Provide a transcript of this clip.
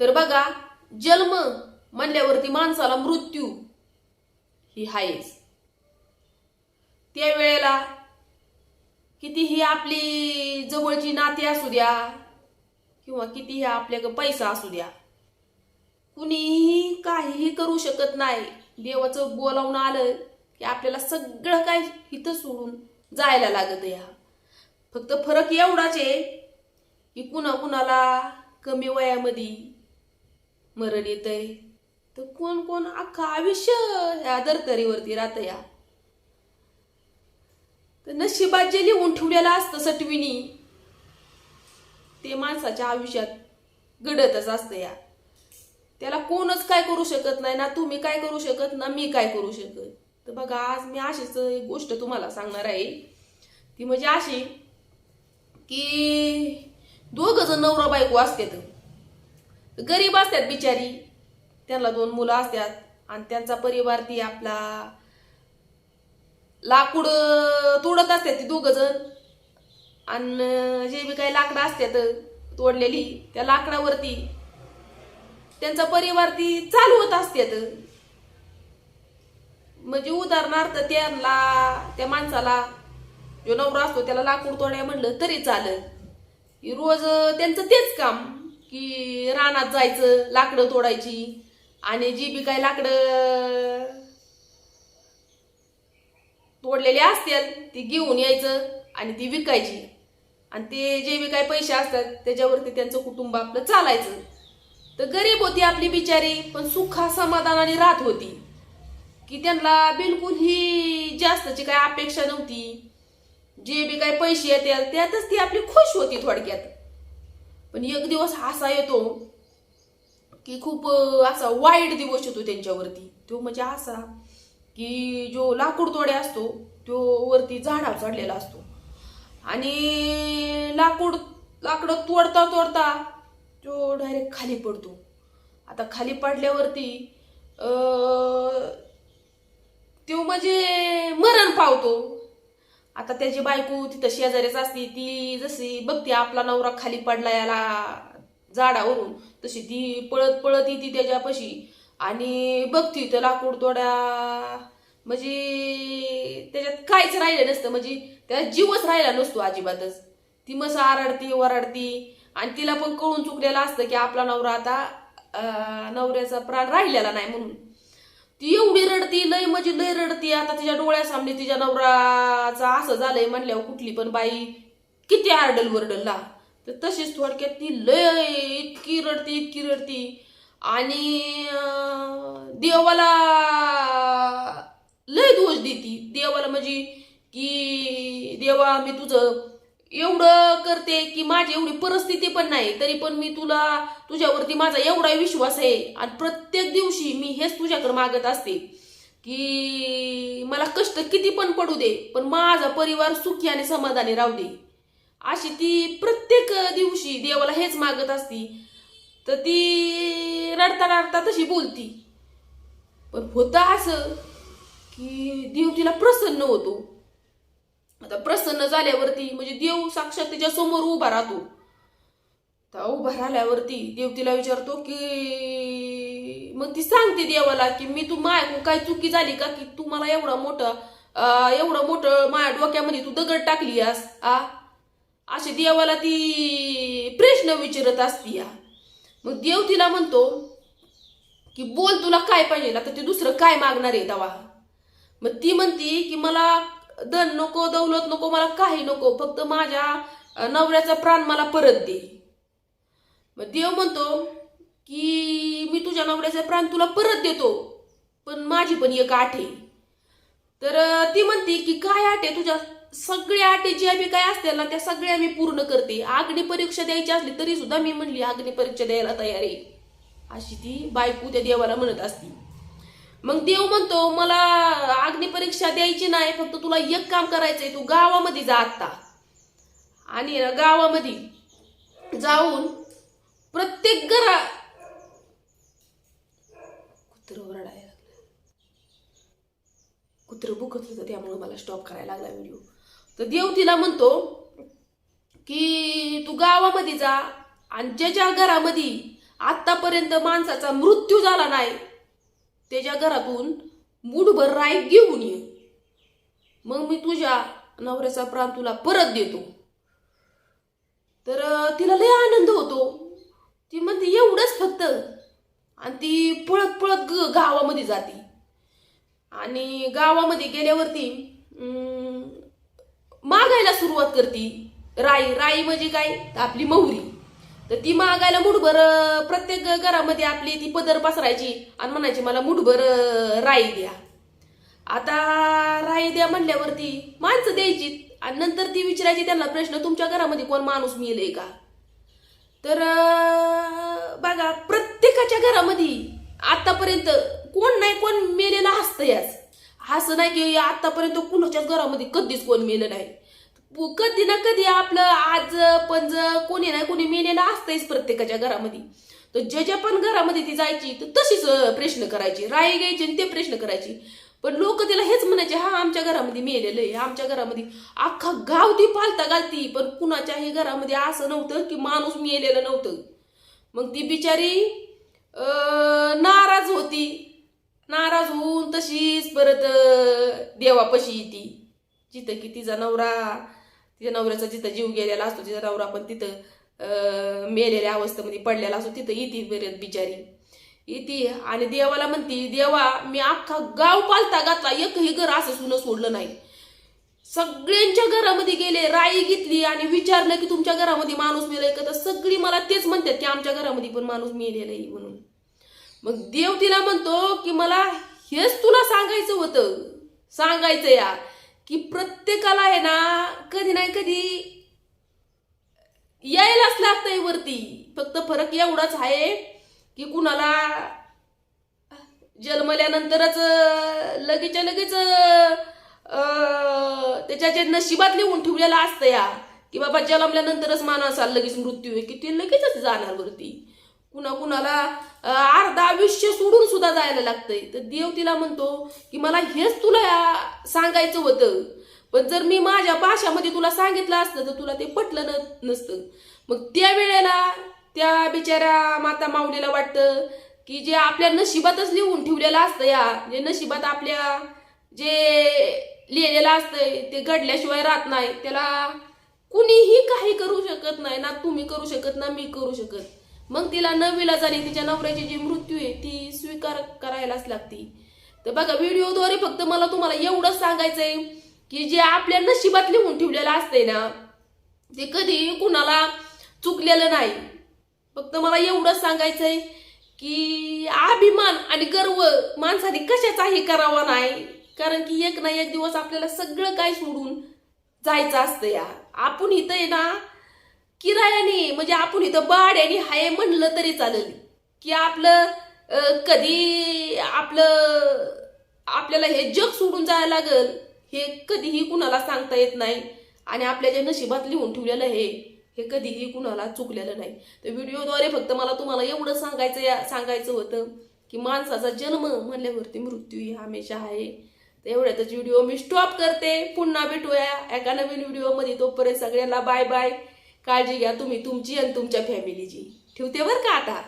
तर बघा जन्म म्हणल्यावरती माणसाला मृत्यू ही आहेच त्यावेळेला कितीही आपली जवळची नाती असू द्या किंवा कितीही आपल्याकडे पैसा असू द्या कुणीही काहीही करू शकत नाही. देवाचं बोलावून आलं की आपल्याला सगळं काय इथं सोडून जायला लागत या. फक्त फरक एवढाच आहे की कुणा कुणाला कमी वयामध्ये मरण येतंय तर कोण कोण अख्खा आयुष्य ह्या दरतरीवरती राहत या. तर नशिबात जे लिहून ठेवलेलं असतं सटविनी ते माणसाच्या आयुष्यात घडतच असतं या. त्याला कोणच काय करू शकत नाही ना तुम्ही काय करू शकत ना मी काय करू शकत. तर बघा आज मी अशीच एक गोष्ट तुम्हाला सांगणार आहे. ती म्हणजे अशी की दोघ जण नवरा बायको असते तर गरीब असतात बिचारी. त्यांना दोन मुलं असतात आणि त्यांचा परिवार ती आपला लाकूड तोडत असतात ती दोघ जण. आणि जे बी काही लाकडं असतात तोडलेली त्या लाकडावरती त्यांचा परिवार ती चालवत असतात. म्हणजे उदाहरणार्थ त्यांना त्या माणसाला जो नवरा असतो त्याला लाकूड तोडाय म्हणलं तरी चालत रोज त्यांचं तेच काम. की रानात जायचं लाकडं तोडायची. आणि जी बी काही लाकडं तोडलेली असतील ती घेऊन यायचं आणि ती विकायची. आणि ते जे बी काही पैसे असतात त्याच्यावरती त्यांचं कुटुंब आपलं चालायचं. तर गरीब होती आपली बिचारी पण सुखा समाधानाने राहत होती. की त्यांना बिलकुल ही जास्तची काही अपेक्षा नव्हती. जे बी काही पैसे येतात त्यातच ती आपली खुश होती थोडक्यात. पण एक दिवस असा येतो की खूप असा वाईट दिवस येतो त्यांच्यावरती. तो म्हणजे असा की जो लाकूडतोडे असतो तो वरती झाडावर चढलेला असतो. आणि लाकूड लाकडं तोडता तोडता तो डायरेक्ट खाली पडतो. आता खाली पडल्यावरती तो म्हणजे मरण पावतो. आता त्याची बायको तिथं शेजारीच असते ती जशी बघते आपला नवरा खाली पडला याला झाडावरून तशी ती पळत पळत येते त्याच्यापाशी. आणि बघती तर लाकूड तोड्या म्हणजे त्याच्यात काहीच राहिलं नसतं म्हणजे त्याला जीवच राहिला नसतो अजिबातच. ती मस आरडती ओरडती आणि तिला पण कळून चुकलेलं असतं की आपला नवरा आता नवऱ्याचा प्राण राहिलेला नाही म्हणून. ती एवढी रडती लय म्हणजे लय रडती. आता तिच्या डोळ्यासामने तिच्या नवराचा असं झालंय म्हणल्यावर कुठली पण बाई किती आरडल वरडलला तर तशीच थोडक्यात ती लय इतकी रडती इतकी रडती. आणि देवाला लय दोष देती. देवाला म्हणजे की देवा मी तुझं एवढं करते की माझी एवढी परिस्थिती पण नाही तरी पण मी तुला तुझ्यावरती माझा एवढा विश्वास आहे. आणि प्रत्येक दिवशी मी हेच तुझ्याकडे मागत असते की मला कष्ट किती पण पडू दे पण माझा परिवार सुखी आणि समाधानी राहू दे. अशी ती प्रत्येक दिवशी देवाला हेच मागत असती. तर ती रडता रडता तशी बोलती. पण होतं असं की देव तिला प्रसन्न होतो. आता प्रसन्न झाल्यावरती म्हणजे देव साक्षात तिच्या समोर उभा राहतो. तर उभा राहिल्यावरती देव तिला विचारतो की मग ती सांगते देवाला की मी तू माय काय चुकी झाली का? की तू मला एवढा मोठा एवढं मोठं माझ्या डोक्यामध्ये तू दगड टाकली आस आ? असे देवाला ती प्रश्न विचारत असती या मग देव तिला म्हणतो की बोल तुला काय पाहिजे? आता ते दुसरं काय मागणार आहे दवा मग ती म्हणती की मला धन नको दौलत नको मला काही नको फक्त माझ्या नवऱ्याचा प्राण मला परत दे. मग देव म्हणतो की मी तुझ्या नवऱ्याचा प्राण तुला परत देतो पण माझी पण एक आठ आहे. तर ती म्हणते की काय आठ आहे? तुझ्या सगळ्या आटे ज्या आम्ही काय असतील ना त्या सगळ्या मी पूर्ण करते. अग्नी परीक्षा द्यायची असली तरी सुद्धा मी म्हणली अग्नी परीक्षा द्यायला तयार आहे. अशी ती बायको त्या देवाला म्हणत असती. मग देव म्हणतो मला अग्नी परीक्षा द्यायची नाही फक्त तुला एक काम करायचंय तू गावामध्ये जा आत्ता. आणि गावामध्ये जाऊन प्रत्येक घरा कुत्र ओरडायला कुत्र बुकत होतं त्यामुळे मला स्टॉप करायला लागला व्हिडिओ तर देव तिला म्हणतो की तू गावामध्ये जा आणि ज्याच्या घरामध्ये आतापर्यंत माणसाचा मृत्यू झाला नाही त्याच्या घरातून मुठभर राई घेऊन ये. मग मी तुझ्या नवऱ्याचा प्राण तुला परत देतो. तर तिला लय आनंद होतो. ती म्हणते एवढंच फक्त. आणि ती पळत पळत ग- गावामध्ये जाते. आणि गावामध्ये गेल्यावरती मागायला सुरुवात करते. राई राई म्हणजे काय? आपली महुरी तर ती मागायला मुठभर प्रत्येक घरामध्ये आपली ती पदर पसरायची आणि म्हणायची मला मुठभर राई द्या. आता राई द्या म्हणल्यावरती माणसं द्यायची आणि नंतर ती विचारायची त्यांना प्रश्न तुमच्या घरामध्ये कोण माणूस मिळेल का? तर बघा प्रत्येकाच्या घरामध्ये आतापर्यंत कोण नाही कोण मेलेलं हसतं याच असं नाही की आतापर्यंत कुणाच्याच घरामध्ये कधीच कोण मेलं नाही. कधी ना कधी आपलं आज पंज कोणी नाही कोणी मेलेलं असतंच प्रत्येकाच्या घरामध्ये. तर ज्याच्या पण घरामध्ये ती जायची तर तशीच प्रश्न करायची. राई घ्यायची आणि ते प्रश्न करायची. पण लोक तिला हेच म्हणायचे हा आमच्या घरामध्ये मेलेलं आहे. आमच्या घरामध्ये अख्खा गाव ती पालता घालती. पण कुणाच्याही घरामध्ये असं नव्हतं की माणूस मेलेलं नव्हतं. मग ती बिचारी नाराज होती. नाराज होऊन तशीच परत देवापशी देवापाशी येते. जिथं की तिचा नवरा तिच्या नवऱ्याचा जिथं जीव गेलेला असतो तिचा नवरा पण तिथं मेलेल्या अवस्थेमध्ये पडलेला असतो तिथं येते परत बिचारी. येते आणि देवाला म्हणती देवा मी अख्खा गाव पालता घातला एकही घर असं सुनं सोडलं नाही. सगळ्यांच्या घरामध्ये गेले राई घेतली आणि विचारलं की तुमच्या घरामध्ये माणूस मेलाय का? तर सगळी मला तेच म्हणतात की आमच्या घरामध्ये पण माणूस मेलेला आहे म्हणून. मग देव तिला म्हणतो की मला हेच तुला सांगायचं होतं. सांगायचं या. की प्रत्येकाला आहे ना कधी नाही कधी यायलाच लागतंय वरती. फक्त फरक एवढाच आहे की कुणाला जन्मल्यानंतरच अं, लगेचच्या लगेच त्याच्या जे नशिबात लिहून ठेवलेलं असतं या की बाबा जन्मल्यानंतरच माणसाला लगेच मृत्यू आहे की ते लगेचच जाणार वरती. कुणा कुणाला अर्धा अर्ध आयुष्य सोडून सुद्धा जायला लागतंय. तर देव तिला म्हणतो की मला हेच तुला सांगायचं होतं. पण जर मी माझ्या भाषामध्ये तुला सांगितलं असतं तर तुला ते पटलं न नसतं. मग त्या वेळेला त्या बिचाऱ्या माता माऊलीला वाटतं की जे आपल्या नशिबातच लिहून ठेवलेलं असतं या जे नशिबात आपल्या जे लिहिलेलं असतंय ते घडल्याशिवाय राहत नाही. त्याला कुणीही काही करू शकत नाही. ना तुम्ही करू शकत ना मी करू शकत. मग तिला न विलाजाने तिच्या नवऱ्याची जी मृत्यू आहे ती स्वीकार करायलाच लागती. तर बघा व्हिडिओद्वारे फक्त मला तुम्हाला एवढंच सांगायचंय की जे आपल्या नशिबात लिहून ठेवलेलं असतंय ना ते कधी कुणाला चुकलेलं नाही. फक्त मला एवढंच सांगायचंय की अभिमान आणि गर्व माणसाने कशाचाही करावा नाही. कारण की एक ना एक दिवस आपल्याला सगळं काय सोडून जायचं असतं या. आपण इथं आहे ना किरायाने म्हणजे आपण इथं भाड्याने हाय म्हणलं तरी चालेल. की आपलं कधी आपलं आपल्याला हे जग सोडून जायला लागल हे कधीही कुणाला सांगता येत नाही. आणि आपल्या ज्या नशिबात लिहून ठेवलेलं आहे हे कधीही कुणाला चुकलेलं नाही. तर व्हिडिओद्वारे फक्त मला तुम्हाला एवढं सांगायचं या सांगायचं होतं की माणसाचा जन्म म्हणल्यावरती मृत्यू ही हमेशा आहे. तर एवढ्यातच व्हिडिओ मी स्टॉप करते. पुन्हा भेटूया एका नवीन व्हिडिओमध्ये. तोपर्यंत सगळ्यांना बाय बाय काळजी घ्या तुम्ही तुमची आणि तुमच्या फॅमिलीची ठेवते बरं का आता?